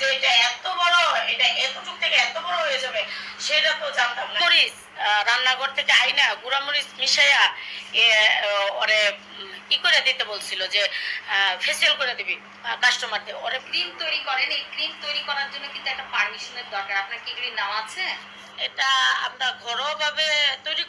যে এটা এত বড় এটা এতটুক থেকে এত বড় হয়ে যাবে সেটা তো জানতাম না। মরিচ রান্নাঘর থেকে আইনা গুঁড়া মরিচ মিশাইয়া ওরে ই করে দিতে বলছিল যে ফেসিয়াল করে দিবি কাস্টমারদের ওরে ক্রিম তৈরি করেন এই ক্রিম তৈরি করার জন্য কিন্তু একটা পারমিশনের দরকার। আপনার কি এগুলি নাম আছে? এটা আমরা ঘরোয়া ভাবে তৈরি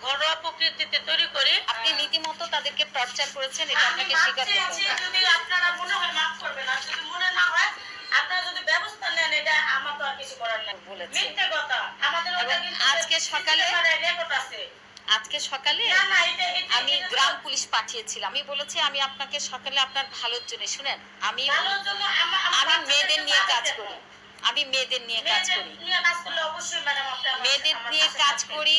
ঘরোয়া প্রকৃতিতে তৈরি করি আপনি নীতিমতো তাদেরকে টর্চার করেছেন এটা আপনাকে স্বীকার করতে হবে। যদি আপনারা মনে হয় মাফ করবেন আর যদি মনে না হয় আপনারা যদি ব্যবস্থা নেন এটা আমার তো আর কিছু করার নাই। বলেছে। মিথ্যে কথা। আমাদের ওটা কিন্তু আজকে সকালে- রেকর্ড আছে। আজকে সকালে আমি গ্রাম পুলিশ পাঠিয়েছিলাম। আমি বলেছি আমি আপনাকে সকালে আপনার ভালোর জন্য শুনেন আমি ভালোর জন্য আমার আমি মেয়েদের নিয়ে কাজ করি। আমি মেয়েদের নিয়ে কাজ করি। মেয়েদের নিয়ে কাজ করি।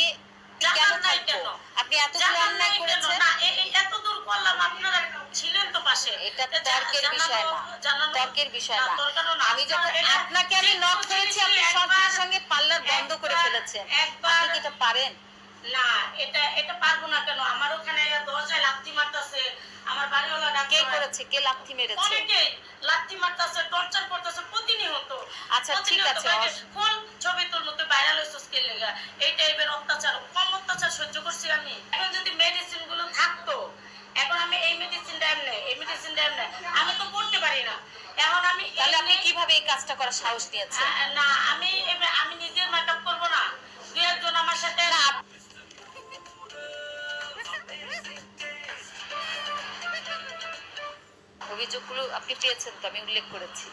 জানান কেন নাই থাকব কেন? আপনি এতগুলো অন্যায় করেছেন? না, এ- এ- এত দূর করলাম আপনারা ছিলেন তো পাশে এটা তর্কের বিষয় না। তর্কের বিষয় না, না। তর্কানো না। আমি যখন আপনাকে আমি নক করেছি আপনি জিনিসই সঙ্গে একবার- বন্ধ করে ফেলেছেন। আপনি কি এটা পারেন? না এটা এটা পারব না কেন? আমার ওখানে দরজায় লাথি মারতাছে। আমার বাড়িওয়ালা কে ডাক্তার করেছে? কে লাথি মেরেছে? অনেকেই লাথি মারতাছে টর্চার করতেছে প্রতিনিয়ত। আচ্ছা, ঠিক আছে, কোন ছবি তোর মতো ভাইরাল হইছস কে লেগা? এই টাইপের অত্যাচার সহ্য করছি আমি এখন যদি মেডিসিনগুলো থাকতো এখন আমি এই মেডিসিনটা এমনে এই মেডিসিনটা এমনে আমি তো করতে পারি না। এখন আমি তাহলে আপনি কীভাবে এই কাজটা করার সাহস নিয়েছেন আহ, না আমি আমি নিজের মেকআপ করব না। দুই একজন আমার সাথে অভিযোগগুলো আপনি পেয়েছেন তো আমি উল্লেখ করেছি।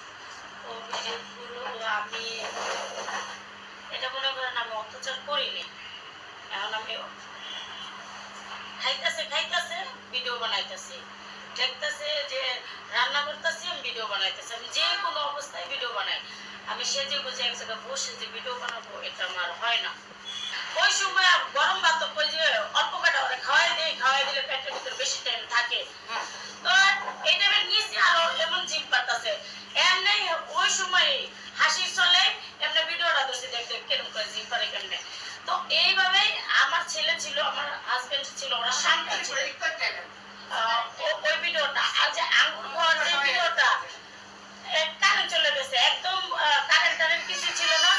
অভিযোগগুলো আমি এটা মনে করেন আমি অত্যাচার করিনি। এখন আমি খাইতেছে খাইতেছে ভিডিও বানাইতেছি। দেখতেছে যে রান্না করতেছি আমি ভিডিও বানাইতেছি। আমি যে কোনো অবস্থায় ভিডিও বানাই। আমি সেজে বুঝে এক জায়গায় বসে যে ভিডিও বানাবো এটা আমার হয় না। ওই সময় গরম ভাত ওই যে অল্প কাটা ওরা খাওয়াই দেয় খাওয়াই দিলে পেটের ভিতরে বেশি টাইম থাকে। তো এই টাইমে নিচে আরও এমন জিপ পাতাছে এমনি ওই সময় হাসি চলে এমনি ভিডিওটা দোষে দেখতে কেরম করে জিপ পারে কেমনে। তো এইভাবেই আমার ছেলে ছিল, আমার হাজবেন্ড ছিল, ওরা শান্ত ছিল। ওই ভিডিওটা আর যে আঙ্গুর খাওয়ার যে ভিডিওটা কারেন্ট চলে গেছে। একদম কারেন্ট টারেন্ট কিছু ছিল না,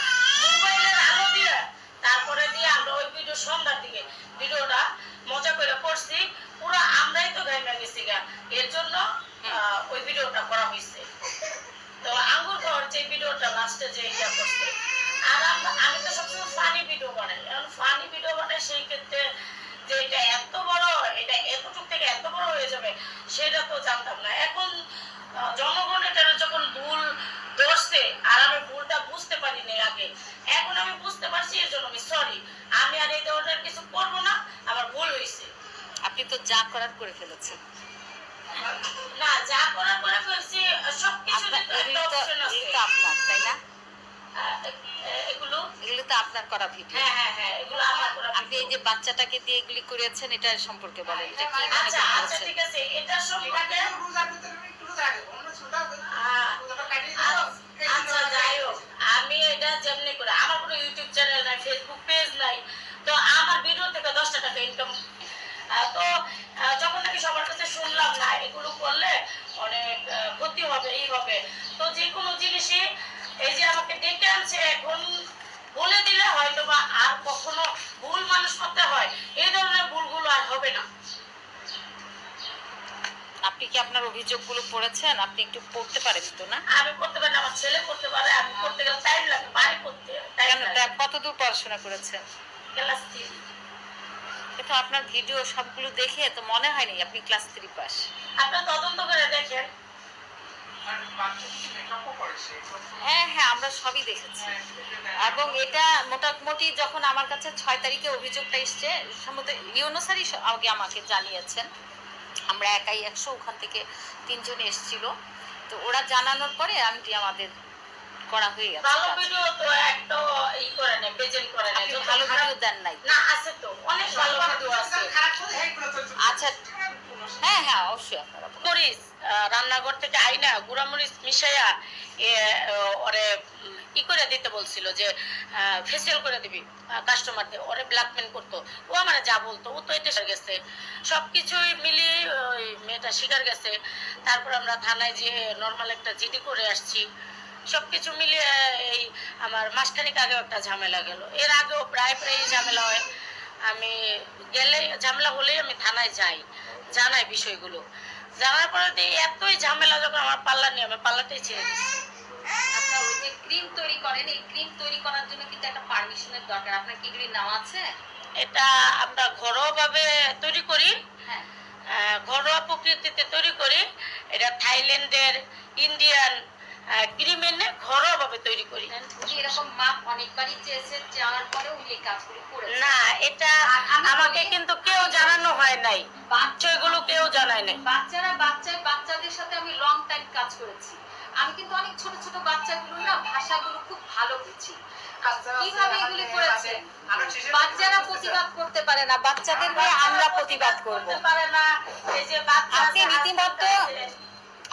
মোবাইলের আলো দিয়ে। তারপরে দিয়ে আমরা ওই ভিডিও সন্ধ্যার দিকে, ভিডিওটা মজা করে করছি। পুরো আমরাই তো ঘাইমা গেছি গা। এর জন্য ওই ভিডিওটা করা হয়েছে তো আঙ্গুর খাওয়ার যে ভিডিওটা লাস্টে যে ইয়া করছে আর আমি তো সবসময় ফানি ভিডিও বানাই। এখন ফানি ভিডিও বানাই সেই ক্ষেত্রে যে এটা এত বড় এটা এতটুক থেকে এত বড় হয়ে যাবে সেটা তো জানতাম না। এখন জনগণ এটা যখন ভুল ধরছে আর আমি ভুলটা বুঝতে পারিনি আগে এখন আমি বুঝতে পারছি এর জন্য আমি সরি আমি আর এই ধরনের কিছু করব না আমার ভুল হয়েছে। আপনি তো যা করার করে ফেলেছেন। না যা করার করে ফেলছি সবকিছু একটা অপশন আছে। আপনার তাই না? এগুলো এগুলো তো আপনার করা ভিডিও হ্যাঁ হ্যাঁ হ্যাঁ এগুলো আমার করা আপনি এই যে বাচ্চাটাকে দিয়ে এগুলি করেছেন এটা সম্পর্কে বলেন এটা কি মনে আচ্ছা আচ্ছা ঠিক আছে এটা সম্পর্কে আচ্ছা যাই হোক আমি এটা যেমনি করে আমার কোনো ইউটিউব চ্যানেল নাই ফেসবুক পেজ নাই। তো আমার ভিডিও থেকে দশটা টাকা ইনকাম তো যখন নাকি সবার কাছে শুনলাম না এগুলো করলে অনেক আহ, ক্ষতি হবে এই হবে তো যে কোনো জিনিসই এই যে আমাকে ডেকে এখন বলে দিলে হয়তো বা আর কখনো ভুল মানুষ করতে হয়। এই ধরনের ভুলগুলো আর হবে না। আপনি কি আপনার অভিযোগগুলো পড়েছেন? আপনি একটু পড়তে পারেন তো না? আমি করতে পারি আমার ছেলে করতে পারে আমি করতে গেলে টাইম লাগে বাড়ি টাইম কেন? কতদূর পড়াশোনা করেছেন? Class three. কিন্তু আপনার ভিডিও সবগুলো দেখে তো মনে হয়নি আপনি ক্লাস থ্রি পাস। আপনার তদন্ত করে দেখেন। হ্যাঁ হ্যাঁ আমরা সবই দেখেছি। এবং এটা মোটামুটি যখন আমার কাছে ছয় তারিখে অভিযোগটা এসছে সম্ভবত ইউনোসারি আগে আমাকে জানিয়েছেন। আমরা একাই একশো ওখান থেকে তিনজন এসছিল। তো ওরা জানানোর পরে আমি আমাদের করা হয়ে গেছে। ভালো ভিডিও তো একটা ই করে না প্রেজেন্ট করে না ভালো ভিডিও দেন নাই। না আছে তো। অনেক ভালো ভিডিও আছে। আচ্ছা হ্যাঁ হ্যাঁ অবশ্যই আপনারা মরিচ রান্নাঘর থেকে আইনা গুঁড়া মরিচ মিশাইয়া ওরে ই করে দিতে বলছিল যে ফেসিয়াল করে দিবি কাস্টমারদের ওরে ব্ল্যাকমেল করতো। ও আমার যা বলতো, ও তো এটা গেছে। সবকিছুই মিলিয়ে ওই মেয়েটা শিকার গেছে। তারপর আমরা থানায় যে নর্মাল একটা জিডি করে আসছি। সবকিছু মিলিয়ে, এই, আমার মাসখানিক আগেও একটা ঝামেলা গেল। এর আগেও প্রায় প্রায় ঝামেলা হয়। আমি গেলে, ঝামেলা হলেই আমি থানায় যাই। জানাই বিষয়গুলো। জানার পরে এতই ঝামেলা যখন আমার পাল্লা নিয়ে আমি পাল্লাটাই ছেড়ে দিচ্ছি। আচ্ছা ওই যে ক্রিম তৈরি করেন এই ক্রিম তৈরি করার জন্য কিন্তু একটা পারমিশনের দরকার। আপনার কি এগুলি নাম আছে? এটা আমরা ঘরোয়াভাবে তৈরি করি। হ্যাঁ। ঘরোয়া প্রকৃতিতে তৈরি করি। এটা থাইল্যান্ডের ইন্ডিয়ান ক্রিম এনে ঘরোয়াভাবে তৈরি করি। এরকম মাপ অনেকবারই চেয়েছে যাওয়ার পরে উনি এই কাজগুলি করেছেন। না এটা আমি আমাকে কিন্তু কেউ জানানো হয় নাই। বাচ্চাগুলো কেউ জানায় নাই। বাচ্চারা বাচ্চায় বাচ্চাদের সাথে আমি লং টাইম কাজ করেছি। আমি কিন্তু অনেক ছোট ছোট বাচ্চাগুলো না ভাষাগুলো খুব ভালো বুঝি। কীভাবে এগুলি করেছে বাচ্চারা প্রতিবাদ করতে পারে না বাচ্চাদের হয়ে আমরা প্রতিবাদ করব। করতে পারে না। এই যে বাচ্চা আপনি রীতিমতো।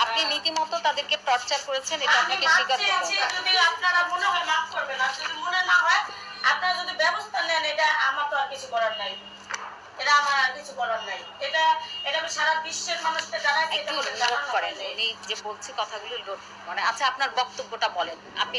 আপনি নীতিমতো তাদেরকে টর্চার করেছেন এটা আপনাকে স্বীকার করতে হবে। যদি আপনারা মনে হয় মাফ করবেন আর যদি মনে না হয় আপনারা যদি ব্যবস্থা নেন এটা আমার তো আর কিছু করার নাই। এটা আমার আর কিছু করার নাই। এটা এটা আমি সারা বিশ্বের মানুষকে জানাই একটু করেন এই যে বলছি কথাগুলো মানে আচ্ছা আপনার বক্তব্যটা বলেন। আপনি